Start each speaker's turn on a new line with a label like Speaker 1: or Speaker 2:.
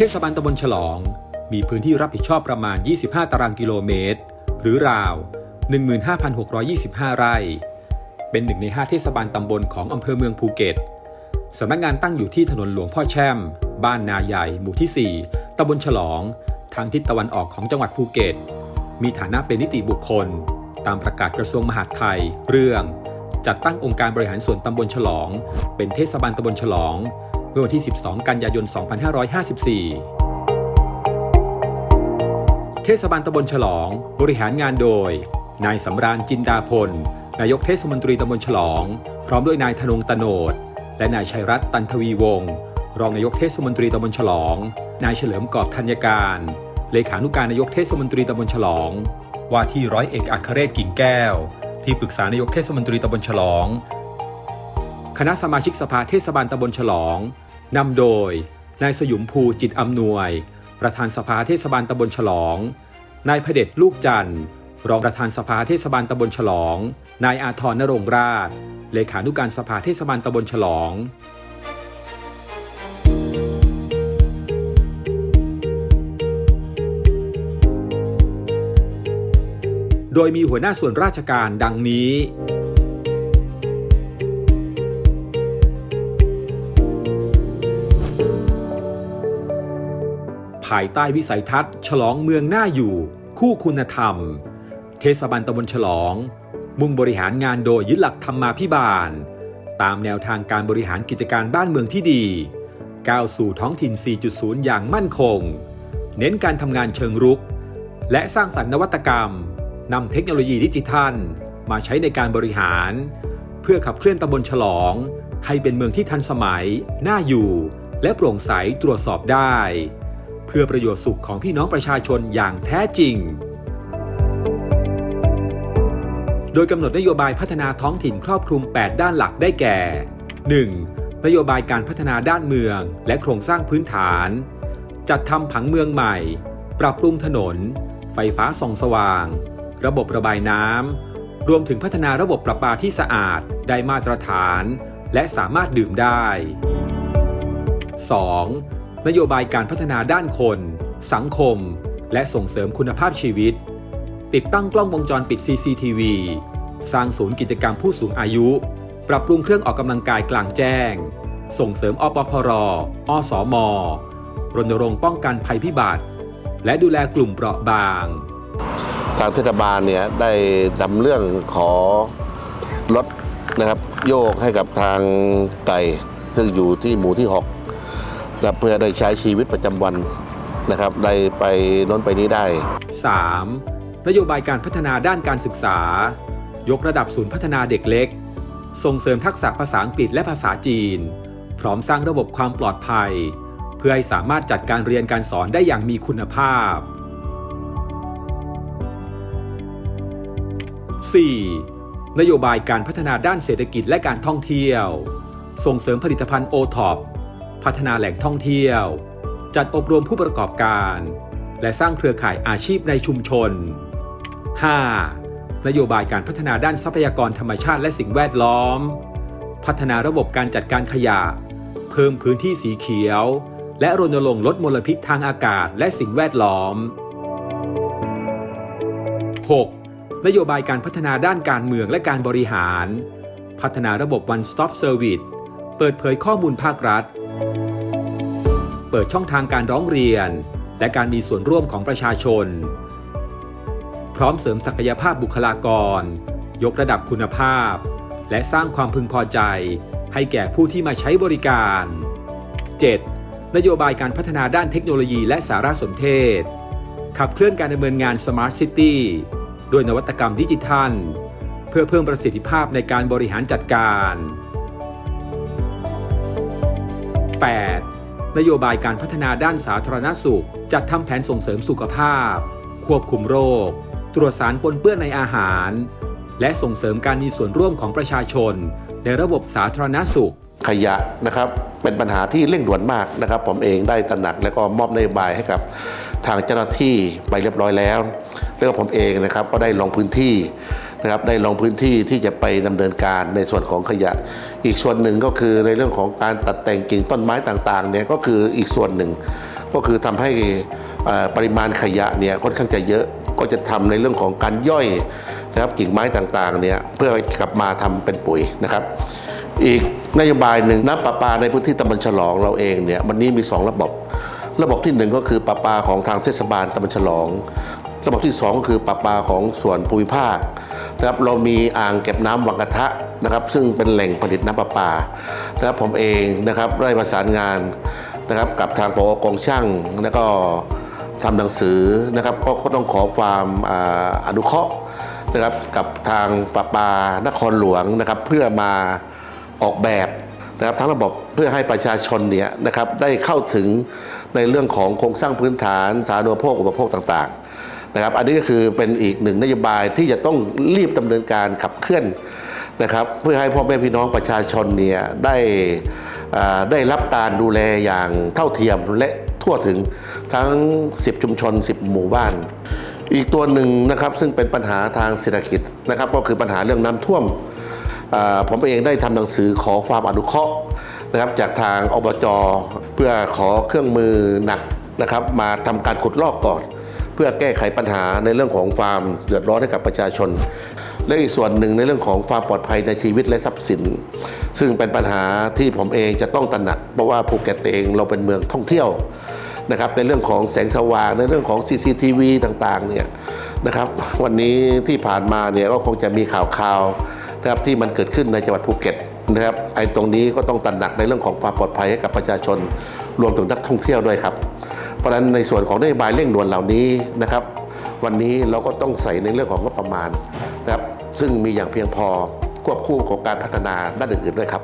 Speaker 1: เทศบาลตำบลฉลอง มีพื้นที่รับผิดชอบประมาณ 25 ตารางกิโลเมตร หรือราว 15,625 ไร่ เป็นหนึ่งใน 5 เทศบาลตำบลของอำเภอเมืองภูเก็ตสำนักงานตั้งอยู่ที่ถนนหลวงพ่อแช่ม บ้านนาใหญ่ หมู่ที่ 4ตำบลฉลอง ทางทิศตะวันออกของจังหวัดภูเก็ต มีฐานะเป็นนิติบุคคล ตามประกาศกระทรวงมหาดไทย เรื่อง จัดตั้งองค์การบริหารส่วนตำบลฉลอง เป็นเทศบาลตำบลฉลอง เมื่อวันที่ 12 กันยายน 2554 เทศบาลตำบลฉลอง บริหารงานโดย นายสำราญจินดาพล นายกเทศมนตรีตำบลฉลอง พร้อมด้วยนายธนงตโนด และนายชัยรัตน์ตันทวีวงศ์รองนายกเทศมนตรีตำบลฉลอง นายเฉลิมกอบธัญการ เลขานุการนายกเทศมนตรีตำบลฉลอง ว่าที่ร้อยเอกอัครเรศกิ่งแก้ว ที่ปรึกษานายกเทศมนตรีตำบลฉลอง คณะสมาชิกสภาเทศบาลตำบลฉลอง นำโดย นายสยุมภูจิตอำนวย ประธานสภาเทศบาลตำบลฉลอง นายพเดชลูกจันทร์ รองประธานสภาเทศบาลตำบลฉลอง นายอาทรนรงราช เลขานุการสภาเทศบาลตำบลฉลองโดยมีหัวหน้าส่วนราชการดังนี้ ภายใต้วิสัยทัศน์ ฉลองเมืองน่าอยู่ คู่คุณธรรม เทศบาลตำบลฉลอง มุ่งบริหารงานโดยยึดหลักธรรมาภิบาล ตามแนวทางการบริหารกิจการบ้านเมืองที่ดี ก้าวสู่ท้องถิ่น 4.0 อย่างมั่นคง เน้นการทำงานเชิงรุก และสร้างสรรค์นวัตกรรมนำเทคโนโลยีดิจิทัล มาใช้ในการบริหาร เพื่อขับเคลื่อนตำบลฉลอง ให้เป็นเมืองที่ทันสมัย น่าอยู่ และโปร่งใสตรวจสอบได้ เพื่อประโยชน์สุขของพี่น้องประชาชนอย่างแท้จริง โดยกำหนดนโยบายพัฒนาท้องถิ่นครอบคลุม 8 ด้านหลักได้แก่ 1. นโยบายการพัฒนาด้านเมือง และโครงสร้างพื้นฐาน จัดทำผังเมืองใหม่ ปรับปรุงถนน ไฟฟ้าส่องสว่าง ระบบระบายน้ำรวมถึงพัฒนาระบบประปาที่สะอาด ได้มาตรฐาน และสามารถดื่มได้ 2. นโยบายการพัฒนาด้านคน สังคม และส่งเสริมคุณภาพชีวิต ติดตั้งกล้องวงจรปิด CCTV สร้างศูนย์กิจกรรมผู้สูงอายุ ปรับปรุงเครื่องออกกำลังกายกลางแจ้ง ส่งเสริมอปพรอสมรณรงค์ป้องกันภัยพิบัติ และดูแลกลุ่มเปราะบาง
Speaker 2: ทางเทศบาลเนี่ยได้ดำเรื่องขอรถนะครับโยกให้กับทางไก่ซึ่งอยู่ที่หมู่ที่ 6 นะเพื่อได้ใช้ชีวิตประจำวันนะครับได้ไปน้นไปนี้ได้
Speaker 1: 3. นโยบายการพัฒนาด้านการศึกษา ยกระดับศูนย์พัฒนาเด็กเล็ก ส่งเสริมทักษะภาษาอังกฤษและภาษาจีน พร้อมสร้างระบบความปลอดภัย เพื่อให้สามารถจัดการเรียนการสอนได้อย่างมีคุณภาพ 4. นโยบายการพัฒนาด้านเศรษฐกิจและการท่องเที่ยว ส่งเสริมผลิตภัณฑ์โอท็อป พัฒนาแหล่งท่องเที่ยว จัดอบรมผู้ประกอบการ และสร้างเครือข่ายอาชีพในชุมชน 5. นโยบายการพัฒนาด้านทรัพยากรธรรมชาติและสิ่งแวดล้อม พัฒนาระบบการจัดการขยะ เพิ่มพื้นที่สีเขียว และรณรงค์ลดมลพิษทางอากาศและสิ่งแวดล้อม 6. นโยบายการพัฒนาด้านการเมืองและการบริหาร พัฒนาระบบ One Stop Service เปิดเผยข้อมูลภาครัฐ เปิดช่องทางการร้องเรียน และการมีส่วนร่วมของประชาชน พร้อมเสริมศักยภาพบุคลากร ยกระดับคุณภาพ และสร้างความพึงพอใจ ให้แก่ผู้ที่มาใช้บริการ 7. นโยบายการพัฒนาด้านเทคโนโลยีและสารสนเทศ ขับเคลื่อนการดำเนินงาน Smart City ด้วยนวัตกรรมดิจิทัล เพื่อเพิ่มประสิทธิภาพในการบริหารจัดการ 8. นโยบายการพัฒนาด้านสาธารณสุข จัดทำแผนส่งเสริมสุขภาพ ควบคุมโรค ตรวจสารปนเปื้อนในอาหาร และส่งเสริมการมีส่วนร่วมของประชาชน ในระบบสาธารณสุข
Speaker 2: ขยะนะครับเป็นปัญหาที่เร่งด่วนมากนะครับ ผมเองได้ตระหนักและก็มอบนโยบายให้กับทางเจ้าหน้าที่ไปเรียบร้อยแล้ว แล้วก็ผมเองนะครับก็ได้ลงพื้นที่ นะครับได้ลงพื้นที่ที่จะไปดำเนินการในส่วนของขยะ อีกส่วนหนึ่งก็คือในเรื่องของการตัดแต่งกิ่งต้นไม้ต่างๆเนี่ยก็คืออีกส่วนหนึ่ง ก็คือทำให้ปริมาณขยะเนี่ยค่อนข้างจะเยอะก็จะทำในเรื่องของการย่อยนะครับกิ่งไม้ต่างๆเนี่ยเพื่อกลับมาทำเป็นปุ๋ยนะครับ อีกนโยบายหนึ่งน้ำประปาในพื้นที่ตำบลฉลองเราเองเนี่ยวันนี้มี 2 ระบบ ระบบที่หนึ่งก็คือประปาของทางเทศบาลตำบลฉลอง ระบบที่สองคือประปาของส่วนภูมิภาคนะครับเรามีอ่างเก็บน้ำวังกระทะนะครับ ซึ่งเป็นแหล่งผลิตน้ำประปานะครับผมเองนะครับได้ประสานงานนะครับกับทางปอกองช่างแล้วก็ทำหนังสือนะครับก็ต้องขอความอนุเคราะห์นะครับกับทางประปานครหลวงนะครับเพื่อมาออกแบบนะครับทั้งระบบเพื่อให้ประชาชนเนี่ยนะครับได้เข้าถึงในเรื่องของโครงสร้างพื้นฐานสาธารณูปโภคอุปโภคต่าง นะครับ อันนี้ก็คือเป็นอีกหนึ่งนโยบายที่จะต้องรีบดำเนินการขับเคลื่อนนะครับ เพื่อให้พ่อแม่พี่น้องประชาชนเนี่ยได้ได้รับการดูแลอย่างเท่าเทียมและทั่วถึงทั้ง 10 ชุมชน 10 หมู่บ้าน อีกตัวหนึ่งนะครับซึ่งเป็นปัญหาทางเศรษฐกิจนะครับ ก็คือปัญหาเรื่องน้ำท่วมผมเองได้ทำหนังสือขอความอนุเคราะห์นะครับจากทางอบจเพื่อขอเครื่องมือหนักนะครับ มาทำการขุดลอกก่อน พื่อแก้ไขปัญหาในเรื่องของความเดือดร้อนให้กับประชาชน และอีกส่วนหนึ่งในเรื่องของความปลอดภัยในชีวิตและทรัพย์สิน ซึ่งเป็นปัญหาที่ผมเองจะต้องตระหนักเพราะว่าภูเก็ตเองเราเป็นเมืองท่องเที่ยวนะครับในเรื่องของแสงสว่างในเรื่องของ CCTV ต่างๆเนี่ยนะครับวันนี้ที่ผ่านมาเนี่ยก็คงจะมีข่าวข่าวๆนะครับที่มันเกิดขึ้นในจังหวัดภูเก็ตนะครับไอ้ตรงนี้ก็ต้องตระหนักในเรื่องของความปลอดภัยให้กับประชาชน รวมถึงนักท่องเที่ยวด้วยครับ เพราะฉะนั้นในส่วนของนโยบายเร่งด่วนเหล่านี้นะครับ วันนี้เราก็ต้องใส่ในเรื่องของงบประมาณนะครับซึ่งมีอย่างเพียงพอควบคู่กับการพัฒนาด้านอื่นๆด้วยครับ